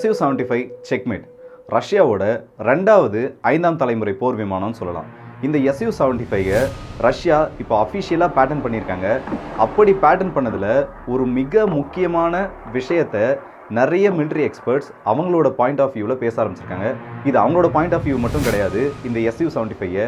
SU seventy five checkmate ரஷ்யாவோட ரெண்டாவது ஐந்தாம் தலைமுறை போர் விமானம்னு சொல்லலாம். இந்த எஸ்யூ செவன்டி ஃபைவை ரஷ்யா இப்போ அஃபிஷியலாக பேட்டர்ன் பண்ணியிருக்காங்க. அப்படி பேட்டர்ன் பண்ணதில் ஒரு மிக முக்கியமான விஷயத்தை நிறைய மிலிட்ரி எக்ஸ்பர்ட்ஸ் அவங்களோட பாயிண்ட் ஆஃப் வியூவில் பேச ஆரம்பிச்சிருக்காங்க. இது அவங்களோட பாயிண்ட் ஆஃப் வியூ மட்டும் கிடையாது. இந்த எஸ்யூ செவன்டி ஃபைவை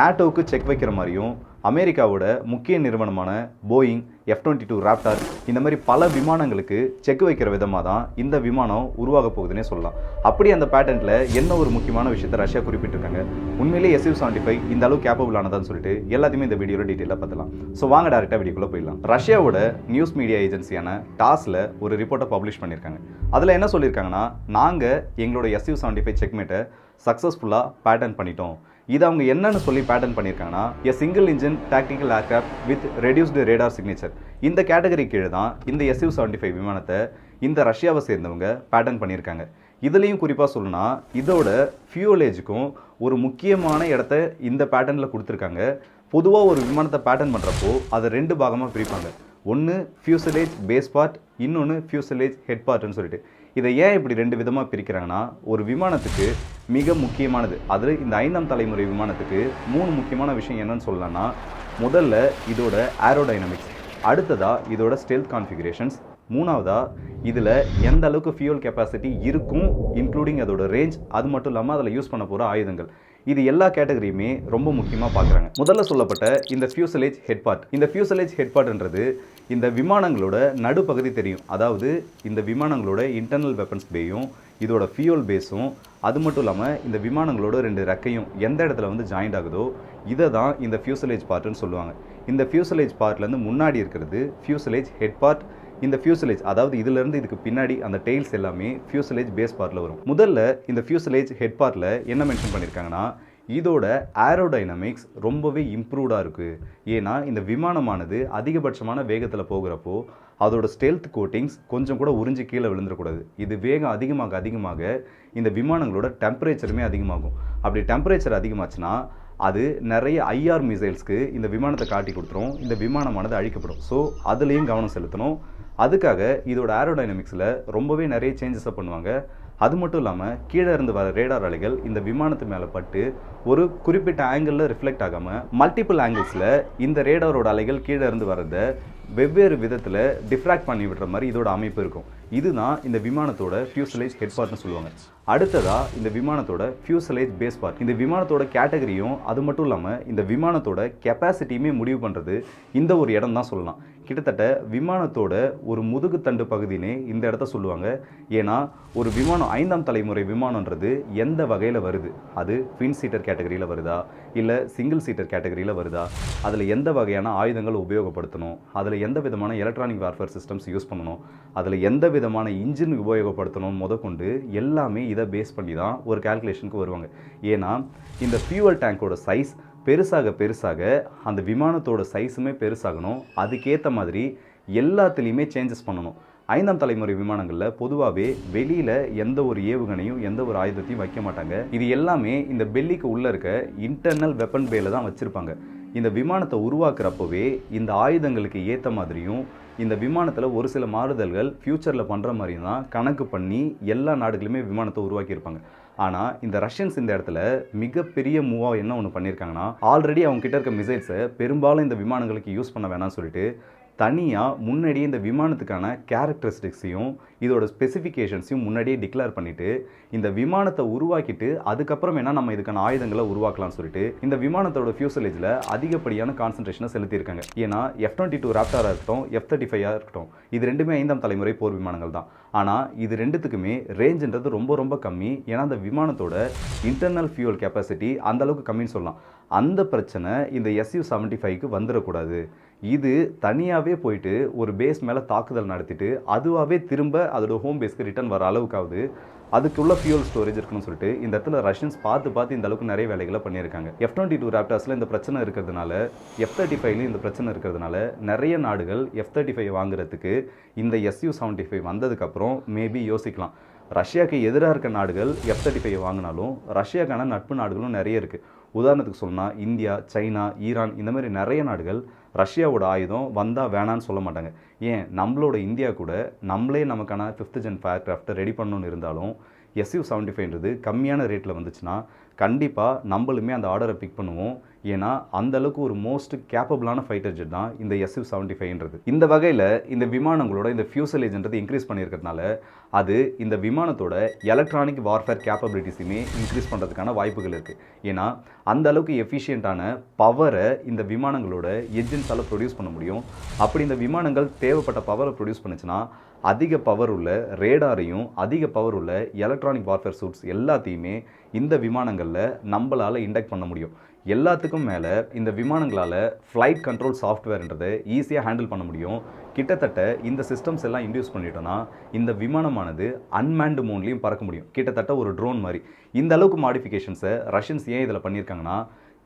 நாட்டோவுக்கு செக் வைக்கிற மாதிரியும் அமெரிக்காவோட முக்கிய நிறுவனமான Boeing F twenty two Raptor இந்த மாதிரி பல விமானங்களுக்கு செக் வைக்கிற விதமாக தான் இந்த விமானம் உருவாக போகுதுன்னே சொல்லலாம். அப்படி அந்த பேட்டன்ட்ல என்ன ஒரு முக்கியமான விஷயத்தை ரஷ்யா குறிப்பிட்டிருக்காங்க? உண்மையிலேயே எஸ்யூ செவன்டி ஃபைவ் இந்த அளவு கேப்பபிள் ஆனதான்னு சொல்லிட்டு எல்லாத்தையுமே இந்த வீடியோவில் டீட்டெயிலாக பார்த்துலாம் ஸோ வாங்க டேரெக்டாக வீடியோக்குள்ளே போயிடலாம். ரஷ்யாவோட நியூஸ் மீடியா ஏஜென்சியான டாஸில் ஒரு ரிப்போர்ட்டை பப்ளிஷ் பண்ணியிருக்காங்க. அதில் என்ன சொல்லியிருக்காங்கன்னா நாங்கள் எங்களோட எஸ்யூ செவன்டி ஃபைவ் செக்மேட்டை சக்ஸஸ்ஃபுல்லாக பேட்டர்ன் பண்ணிட்டோம். இது அவங்க என்னன்னு சொல்லி பேட்டர்ன் பண்ணியிருக்காங்கன்னா a single engine tactical aircraft with reduced radar signature இந்த கேட்டகரி கீழே தான் இந்த எஸ்யூ செவன்டி ஃபைவ் விமானத்தை இந்த ரஷ்யாவை சேர்ந்தவங்க பேட்டர்ன் பண்ணியிருக்காங்க. இதுலேயும் குறிப்பாக சொல்லணும்னா இதோட ஃபியூலேஜுக்கும் ஒரு முக்கியமான இடத்த இந்த பேட்டர்னில் கொடுத்துருக்காங்க. பொதுவாக ஒரு விமானத்தை பேட்டர்ன் பண்ணுறப்போ அதை ரெண்டு பாகமாக பிரிப்பாங்க. ஒன்று ஃபியூசலேஜ் பேஸ் பார்ட் இன்னொன்று ஃபியூசலேஜ் ஹெட் பார்ட்னு சொல்லிட்டு. இதை ஏன் இப்படி ரெண்டு விதமாக பிரிக்கிறாங்கன்னா ஒரு விமானத்துக்கு மிக முக்கியமானது அது இந்த ஐந்தாம் தலைமுறை விமானத்துக்கு மூணு முக்கியமான விஷயம் என்னன்னு சொல்லலாம்னா முதல்ல இதோட ஏரோடைனமிக்ஸ் அடுத்ததாக இதோட ஸ்டெல்த் கான்ஃபிகரேஷன்ஸ் மூணாவதாக இதில் எந்த அளவுக்கு ஃபியூல் கெப்பாசிட்டி இருக்கும் இன்க்ளூடிங் அதோட ரேஞ்ச் அது மட்டும் இல்லாமல் அதில் யூஸ் பண்ண போகிற ஆயுதங்கள். இது எல்லா கேட்டகரியுமே ரொம்ப முக்கியமாக பார்க்குறாங்க முதல்ல சொல்லப்பட்ட இந்த ஃபியூசலேஜ் ஹெட் பார்ட் இந்த ஃபியூசலேஜ் ஹெட் பார்ட்ன்றது இந்த விமானங்களோட நடுப்பகுதி தெரியும். அதாவது இந்த விமானங்களோட இன்டர்னல் வெப்பன்ஸ் பேயும் இதோட ஃபியூல் பேஸும் அது மட்டும் இல்லாமல் இந்த விமானங்களோட ரெண்டு ரெக்கையும் எந்த இடத்துல வந்து ஜாயிண்ட் ஆகுதோ இதை தான் இந்த ஃபியூசலேஜ் பார்ட்டுன்னு சொல்லுவாங்க. இந்த ஃபியூசலேஜ் பார்ட்லேருந்து முன்னாடி இருக்கிறது ஃபியூசலேஜ் ஹெட் பார்ட் இந்த ஃபியூசலேஜ் அதாவது இதிலிருந்து இதுக்கு பின்னாடி அந்த டெய்ல்ஸ் எல்லாமே ஃபியூசலேஜ் பேஸ் பார்ட்டில் வரும். முதல்ல இந்த ஃபியூசலேஜ் ஹெட் பார்ட்டில் என்ன மென்ஷன் பண்ணியிருக்காங்கன்னா இதோட ஏரோடைனமிக்ஸ் ரொம்பவே இம்ப்ரூவ்டாக இருக்குது ஏன்னா இந்த விமானமானது அதிகபட்சமான வேகத்தில் போகிறப்போ அதோட ஸ்டெல்த் கோட்டிங்ஸ் கொஞ்சம் கூட உறிஞ்சி கீழே விழுந்துடக்கூடாது. இது வேகம் அதிகமாக அதிகமாக இந்த விமானங்களோட டெம்பரேச்சருமே அதிகமாகும். அப்படி டெம்பரேச்சர் அதிகமாச்சுன்னா அது நிறைய ஐஆர் மிசைல்ஸ்க்கு இந்த விமானத்தை காட்டி கொடுத்துரும். இந்த விமானமானது அழிக்கப்படும். ஸோ அதுலேயும் கவனம் செலுத்தணும். அதுக்காக இதோட ஏரோடைனமிக்ஸில் ரொம்பவே நிறைய சேஞ்சஸை பண்ணுவாங்க. அது மட்டும் இல்லாமல் கீழே இருந்து வர ரேடார் அலைகள் இந்த விமானத்து மேலே பட்டு ஒரு குறிப்பிட்ட ஆங்கிளில் ரிஃப்ளெக்ட் ஆகாமல் மல்டிபிள் ஆங்கிள்ஸில் இந்த ரேடாரோட அலைகள் கீழே இருந்து வரதை வெவ்வேறு விதத்தில் டிஃப்ராக்ட் பண்ணி விடுற மாதிரி இதோட அமைப்பு இருக்கும். இதுதான் இந்த விமானத்தோட ஃபியூசலேஜ் ஹெட் பார்ட்னு சொல்லுவாங்க. அடுத்ததா இந்த விமானத்தோட ஃபியூசலேஜ் பேஸ் பார்ட் இந்த விமானத்தோட கேட்டகரியும் அது மட்டும் இல்லாமல் இந்த விமானத்தோட கெப்பாசிட்டியுமே முடிவு பண்ணுறது இந்த ஒரு இடம் தான் சொல்லலாம். கிட்டத்தட்ட விமானத்தோட ஒரு முதுகுத்தண்டு பகுதினே இந்த இடத்த சொல்லுவாங்க. ஏன்னா ஒரு விமானம் ஐந்தாம் தலைமுறை விமானன்றது எந்த வகையில் வருது? அது ஃபின் சீட்டர் கேட்டகரியில் வருதா? இல்லை சிங்கிள் சீட்டர் கேட்டகரியில் வருதா? அதில் எந்த வகையான ஆயுதங்கள் உபயோகப்படுத்தணும்? அதில் எந்த விதமான எலக்ட்ரானிக் வார்ஃபேர் சிஸ்டம்ஸ் யூஸ் பண்ணணும்? அதில் எந்த விதமான இன்ஜின் உபயோகப்படுத்தணும் முதற்கொண்டு எல்லாமே இதை பேஸ் பண்ணி தான் ஒரு கால்குலேஷனுக்கு வருவாங்க. ஏன்னா இந்த ஃபியூவல் டேங்கோட சைஸ் பெருசாக பெருசாக அந்த விமானத்தோட சைஸுமே பெருசாகணும். அதுக்கேற்ற மாதிரி எல்லாத்துலேயுமே சேஞ்சஸ் பண்ணணும். ஐந்தாம் தலைமுறை விமானங்களில் பொதுவாகவே வெளியில் எந்த ஒரு ஏவுகணையும் எந்த ஒரு ஆயுதத்தையும் வைக்க மாட்டாங்க. இது எல்லாமே இந்த பெல்லிக்கு உள்ளே இருக்க இன்டர்னல் வெப்பன் பேல தான் வச்சுருப்பாங்க. இந்த விமானத்தை உருவாக்குறப்பவே இந்த ஆயுதங்களுக்கு ஏற்ற மாதிரியும் இந்த விமானத்தில் ஒரு சில மாறுதல்கள் ஃப்யூச்சரில் பண்ணுற மாதிரி தான் கணக்கு பண்ணி எல்லா நாடுகளுமே விமானத்தை உருவாக்கியிருப்பாங்க. ஆனால் இந்த ரஷ்யன்ஸ் இந்த இடத்துல மிகப்பெரிய மூவாக என்ன ஒன்று பண்ணியிருக்காங்கன்னா ஆல்ரெடி அவங்க கிட்ட இருக்க மிசைல்ஸை பெரும்பாலும் இந்த விமானங்களுக்கு யூஸ் பண்ண வேணாம்னு சொல்லிட்டு தனியாக முன்னாடியே இந்த விமானத்துக்கான கேரக்டரிஸ்டிக்ஸையும் இதோட ஸ்பெசிஃபிகேஷன்ஸையும் முன்னாடியே டிக்ளேர் பண்ணிவிட்டு இந்த விமானத்தை உருவாக்கிட்டு அதுக்கப்புறம் என்ன நம்ம இதுக்கான ஆயுதங்களை உருவாக்கலாம்னு சொல்லிட்டு இந்த விமானத்தோட ஃபியூசலேஜில் அதிகப்படியான கான்சன்ட்ரேஷனை செலுத்தியிருக்காங்க. ஏன்னா எஃப் டுவெண்ட்டி டூ ராப்டாராக இருக்கட்டும் எஃப் தேர்ட்டி ஃபைவாக இருக்கட்டும் இது ரெண்டுமே ஐந்தாம் தலைமுறை போர் விமானங்கள் தான். ஆனால் இது ரெண்டுத்துக்குமே ரேஞ்சுன்றது ரொம்ப ரொம்ப கம்மி. ஏன்னா அந்த விமானத்தோட இன்டர்னல் ஃபியூல் கெப்பாசிட்டி அந்த அளவுக்கு கம்மின்னு சொல்லலாம். அந்த பிரச்சனை இந்த எஸ்யூ செவன்ட்டி ஃபைவ்க்கு வந்துடக்கூடாது. இது தனியாகவே போயிட்டு ஒரு பேஸ் மேலே தாக்குதல் நடத்திட்டு அதுவாகவே திரும்ப அதோட ஹோம் பேஸ்க்கு ரிட்டர்ன் வர அளவுக்காவது அதுக்குள்ள ஃபியூல் ஸ்டோரேஜ் இருக்குன்னு சொல்லிட்டு இந்த இடத்துல ரஷ்யன்ஸ் பார்த்து பார்த்து இந்த அளவுக்கு நிறைய வேலைகளை பண்ணியிருக்காங்க. எஃப் டுவெண்ட்டி டூ ராப்டாஸில் இந்த பிரச்சனை இருக்கிறதுனால எஃப் தேர்ட்டி ஃபைவ்லையும் இந்த பிரச்சனை இருக்கிறதுனால நிறைய நாடுகள் எஃப் தேர்ட்டி ஃபைவ் வாங்குறதுக்கு இந்த எஸ்யூ செவன்ட்டி ஃபைவ் வந்ததுக்கப்புறம் மேபி யோசிக்கலாம். ரஷ்யாவுக்கு எதிராக இருக்க நாடுகள் எஃப் தேர்ட்டி ஃபைவ் வாங்கினாலும் ரஷ்யாக்கான நட்பு நாடுகளும் நிறைய இருக்குது உதாரணத்துக்கு சொன்னால் இந்தியா சைனா ஈரான் இந்த மாதிரி நிறைய நாடுகள் ரஷ்யாவோட ஆயுதம் வந்தால் வேணான்னு சொல்ல மாட்டாங்க. ஏன்? நம்மளோட இந்தியா கூட நம்மளே நமக்கான ஃபிஃப்த் ஜென் ஃபேர்க்ராஃப்டை ரெடி பண்ணணும்னு இருந்தாலும் எஸ்யூ செவன்ட்டி ஃபைவ்ன்றது கம்மியான ரேட்டில் வந்துச்சுன்னா கண்டிப்பாக நம்மளுமே அந்த ஆர்டரை பிக் பண்ணுவோம். ஏன்னா அந்தளவுக்கு ஒரு மோஸ்ட் கேப்பபிளான ஃபைட்டர் ஜெட் தான் இந்த எஸ்யூ செவன்ட்டி ஃபைவ்ன்றது இந்த வகையில் இந்த விமானங்களோட இந்த ஃபியூசலேஜ்ன்றது இன்க்ரீஸ் பண்ணியிருக்கிறதுனால அது இந்த விமானத்தோட எலக்ட்ரானிக் வார்ஃபேர் கேப்பபிலிட்டிஸுமே இன்க்ரீஸ் பண்ணுறதுக்கான வாய்ப்புகள் இருக்குது ஏன்னா அந்த அளவுக்கு எஃபிஷியண்ட்டான பவரை இந்த விமானங்களோட என்ஜின்ஸால் ப்ரொடியூஸ் பண்ண முடியும். அப்படி இந்த விமானங்கள் தேவைப்பட்ட பவரை ப்ரொடியூஸ் பண்ணுச்சுன்னா அதிக பவர் உள்ள ரேடாரையும் அதிக பவர் உள்ள எலக்ட்ரானிக் வார்ஃபேர் சூட்ஸ் எல்லாத்தையுமே இந்த விமானங்கள் விமானங்களில் நம்மளால் இண்டக்ட் பண்ண முடியும். எல்லாத்துக்கும் மேலே இந்த விமானங்களால் ஃப்ளைட் கண்ட்ரோல் சாஃப்ட்வேர்ன்றதை ஈஸியாக ஹேண்டில் பண்ண முடியும். கிட்டத்தட்ட இந்த சிஸ்டம்ஸ் எல்லாம் இன்டியூஸ் பண்ணிட்டோன்னா இந்த விமானமானது அன்மேண்டு மோன்லேயும் பறக்க முடியும். கிட்டத்தட்ட ஒரு ட்ரோன் மாதிரி. இந்த அளவுக்கு மாடிஃபிகேஷன்ஸை ரஷ்யன்ஸ் ஏன் இதில் பண்ணியிருக்காங்கன்னா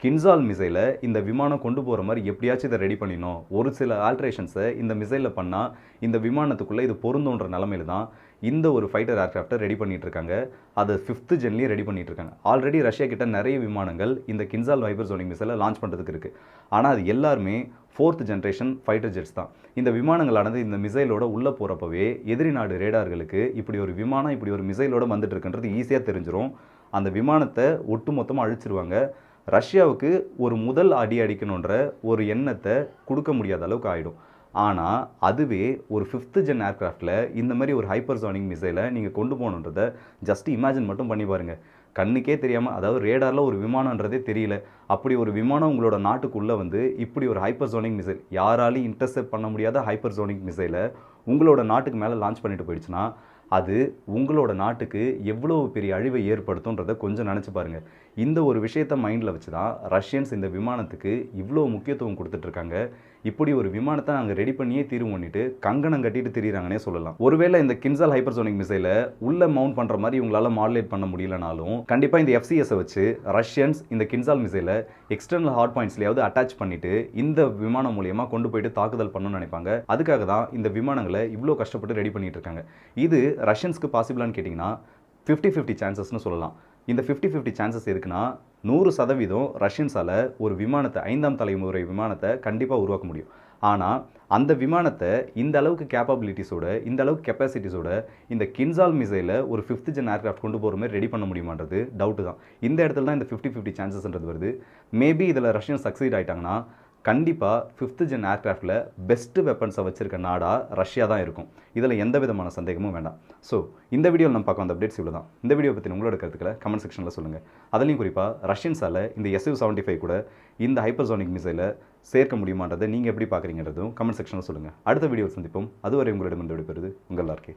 கின்சால் மிசைலை இந்த விமானம் கொண்டு போகிற மாதிரி எப்படியாச்சும் இதை ரெடி பண்ணிடணும். ஒரு சில ஆல்ட்ரேஷன்ஸை இந்த மிசைலில் பண்ணால் இந்த விமானத்துக்குள்ளே இது பொருந்தோன்ற நிலமையில தான் இந்த ஒரு ஃபைட்டர் ஏர்க்ராஃப்டை ரெடி பண்ணிட்டு இருக்காங்க. அதை ஃபிஃப்த்து ஜென்லேயும் ரெடி பண்ணிட்டு இருக்காங்க. ஆல்ரெடி ரஷ்யா கிட்ட நிறைய விமானங்கள் இந்த கின்சால் வைபர் ஜோனிக் மிசைலை லான்ச் பண்ணுறதுக்கு இருக்குது ஆனால் அது எல்லாருமே ஃபோர்த் ஜென்ரேஷன் ஃபைட்டர் ஜெட்ஸ் தான். இந்த விமானங்களானது இந்த மிசைலோட உள்ளே போகிறப்பவே எதிரி நாடு ரேடார்களுக்கு இப்படி ஒரு விமானம் இப்படி ஒரு மிசைலோட வந்துட்டு இருக்குன்றது ஈஸியாக தெரிஞ்சிடும் அந்த விமானத்தை ஒட்டு மொத்தமாக அழிச்சிருவாங்க. ரஷ்யாவுக்கு ஒரு முதல் அடி அடிக்கணுன்ற ஒரு எண்ணத்தை கொடுக்க முடியாத அளவுக்கு ஆகிடும் ஆனால் அதுவே ஒரு ஃபிஃப்த்து ஜென் ஏர்க்ராஃப்டில் இந்த மாதிரி ஒரு ஹைப்பர்சானிக் மிசைலை நீங்கள் கொண்டு போகணுன்றதை ஜஸ்ட் இமேஜின் மட்டும் பண்ணி பாருங்கள் கண்ணுக்கே தெரியாமல் அதாவது ரேடாரில் ஒரு விமானன்றதே தெரியல. அப்படி ஒரு விமானம் உங்களோட நாட்டுக்குள்ளே வந்து இப்படி ஒரு ஹைப்பர்சோனிக் மிசைல் யாராலையும் இன்டர்செப்ட் பண்ண முடியாத ஹைப்பர்சோனிக் மிசைலை உங்களோட நாட்டுக்கு மேலே லான்ச் பண்ணிட்டு போயிடுச்சுன்னா அது உங்களோட நாட்டுக்கு எவ்வளோ பெரிய அழிவை ஏற்படுத்தும்ன்றதை கொஞ்சம் நினச்சி பாருங்கள் இந்த ஒரு விஷயத்தை மைண்டில் வச்சு தான் ரஷ்யன்ஸ் இந்த விமானத்துக்கு இவ்வளோ முக்கியத்துவம் கொடுத்துட்ருக்காங்க இப்படி ஒரு விமானத்தை நாங்கள் ரெடி பண்ணியே தீர்வு பண்ணிட்டு கங்கணம் கட்டிட்டு திரியிறாங்கன்னே சொல்லலாம். ஒருவேளை இந்த கின்சால் ஹைப்பர்சோனிக் மிசைல உள்ள மவுண்ட் பண்ணுற மாதிரி இவங்களால மாடுலேட் பண்ண முடியலனாலும் கண்டிப்பாக இந்த எஃப்சிஎஸ் வச்சு ரஷ்யன்ஸ் இந்த கின்சால் மிசைல எக்ஸ்டர்னல் ஹார்ட் பாயிண்ட்ஸ்லையாவது அட்டாச் பண்ணிட்டு இந்த விமானம் மூலியமா கொண்டு போயிட்டு தாக்குதல் பண்ணணும்னு நினைப்பாங்க. அதுக்காக தான் இந்த விமானங்களை இவ்வளோ கஷ்டப்பட்டு ரெடி பண்ணிட்டு இருக்காங்க. இது ரஷ்யன்ஸ்க்கு பாசிபிளான்னு கேட்டிங்கன்னா ஃபிஃப்டி ஃபிஃப்டி சான்சஸ்னு சொல்லலாம். இந்த ஃபிஃப்டி ஃபிஃப்டி சான்சஸ் இருக்குன்னா நூறு சதவீதம் ரஷ்யன்ஸால் ஒரு விமானத்தை ஐந்தாம் தலைமுறை விமானத்தை கண்டிப்பாக உருவாக்க முடியும். ஆனால் அந்த விமானத்தை இந்த அளவுக்கு கேப்பபிலிட்டிஸோட இந்த அளவுக்கு கெப்பாசிட்டிஸோட இந்த கின்சால் மிசைல ஒரு ஃபிஃப்த் ஜென் ஏர்க்ராஃப்ட் கொண்டு போகிற மாதிரி ரெடி பண்ண முடியுமான்றது டவுட்டு தான். இந்த இடத்துல தான் இந்த ஃபிஃப்டி ஃபிஃப்டி சான்சஸ்ன்றது வருது. மேபி இதில் ரஷ்யன் சக்சீட் ஆகிட்டாங்கன்னா கண்டிப்பாக ஃபிஃப்த்து ஜென் ஏர்க்ராஃப்டில் பெஸ்ட்டு வெப்பன்ஸை வச்சுருக்க நாடாக ரஷ்யா தான் இருக்கும். இதில் எந்த விதமான சந்தேகமும் வேண்டாம். ஸோ இந்த வீடியோவில் நம்ம பார்க்க வந்த அப்டேட்ஸ் இவ்வளோ தான் இந்த வீடியோ பற்றி உங்களோட கருத்துக்களை கமெண்ட் செக்ஷனில் சொல்லுங்கள் அதுலேயும் குறிப்பாக ரஷ்யன்ஸால் இந்த எஸ்யூ செவன்ட்டி ஃபைவ் கூட இந்த ஹைப்பர்சோனிக் மிசைலை சேர்க்க முடியுமான்றதை நீங்கள் எப்படி பார்க்குறீங்கிறதும் கமெண்ட் செக்ஷனில் சொல்லுங்கள் அடுத்த வீடியோ சந்திப்போம். அதுவரை உங்களிடம் விடைபெறுது உங்கள் எல்லாருக்கே